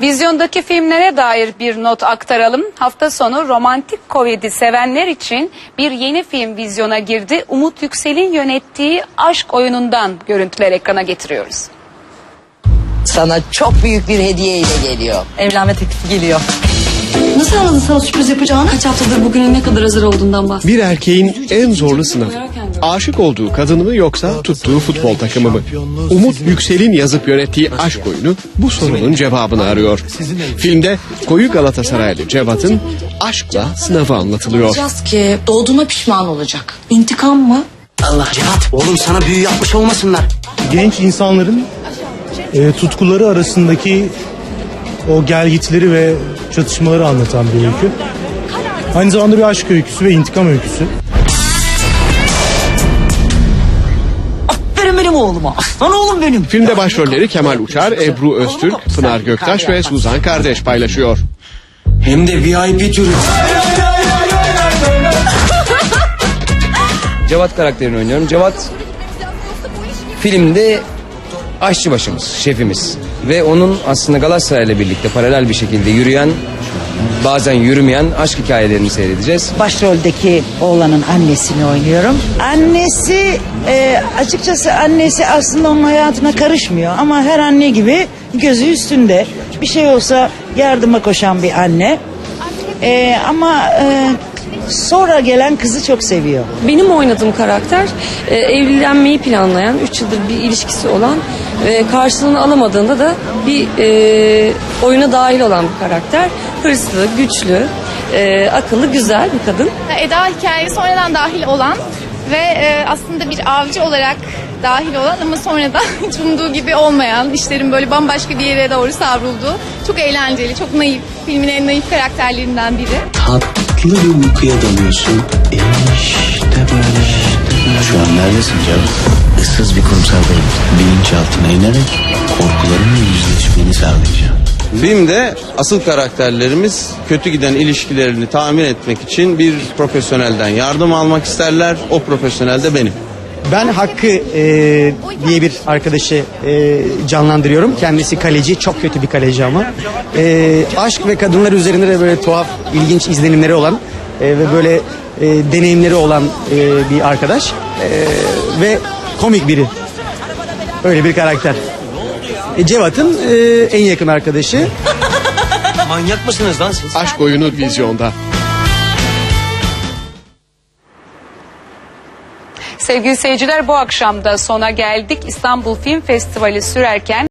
Vizyondaki filmlere dair bir not aktaralım. Hafta sonu romantik komedi sevenler için bir yeni film vizyona girdi. Umut Yüksel'in yönettiği Aşk oyunundan görüntüler ekrana getiriyoruz. Sana çok büyük bir hediye ile geliyor. Evlenme teklifi geliyor. Nasıl anladın sana sürpriz yapacağını? Kaç haftadır bugüne ne kadar hazır olduğundan bahsediyor. Bir erkeğin en zorlu sınavı. Aşık olduğu kadını mı yoksa tuttuğu futbol takımı mı? Umut Yüksel'in yazıp yönettiği aşk oyunu bu sorunun cevabını arıyor. Filmde koyu Galatasaraylı Cevat'ın aşkla sınavı anlatılıyor. Yapacağız ki doğduğuna pişman olacak. İntikam mı? Allah Cevat oğlum sana büyü yapmış olmasınlar. genç insanların e, tutkuları arasındaki o gelgitleri ve çatışmaları anlatan bir öykü. Aynı zamanda bir aşk öyküsü ve intikam öyküsü. Oğluma. Aslan oğlum benim. Filmde başrolleri Kemal Uçar, Ebru Öztürk, Pınar Göktaş ve Suzan Kardeş paylaşıyor. Hem de VIP türü. Cevat karakterini oynuyorum. Cevat filmde aşçı başımız, şefimiz. Ve onun aslında Galatasaray'la birlikte paralel bir şekilde yürüyen, bazen yürümeyen aşk hikayelerini seyredeceğiz. başroldeki oğlanın annesini oynuyorum. Annesi e, açıkçası annesi aslında onun hayatına karışmıyor ama her anne gibi gözü üstünde. Bir şey olsa yardıma koşan bir anne. E, ama e, sonra gelen kızı çok seviyor. Benim oynadığım karakter e, evlenmeyi planlayan, 3 yıldır bir ilişkisi olan ve karşılığını alamadığında da bir e, oyuna dahil olan bir karakter. Hırslı, güçlü, e, akıllı, güzel bir kadın. Eda hikayeye sonradan dahil olan ve e, aslında bir avcı olarak dahil olan ama sonradan hiç umduğu gibi olmayan, işlerin böyle bambaşka bir yere doğru savrulduğu çok eğlenceli, çok naif, filmin en naif karakterlerinden biri. Tatlı bir uykuya dalıyorsun. İşte böyle. Şu an neredesin Cevat? Issız bir kumsaldayım. Bilinçaltına inerek yüzleşmeni Filmde asıl karakterlerimiz kötü giden ilişkilerini tamir etmek için bir profesyonelden yardım almak isterler. O profesyonel de benim. Ben Hakkı e, diye bir arkadaşı e, canlandırıyorum. Kendisi kaleci, çok kötü bir kaleci ama. E, aşk ve kadınlar üzerinde de böyle tuhaf, ilginç izlenimleri olan e, ve böyle e, deneyimleri olan e, bir arkadaş. E, ve komik biri. Öyle bir karakter. E, Cevat'ın e, en yakın arkadaşı. Manyak mısınız lan siz? Aşk oyunu vizyonda. Sevgili seyirciler bu akşam da sona geldik. İstanbul Film Festivali sürerken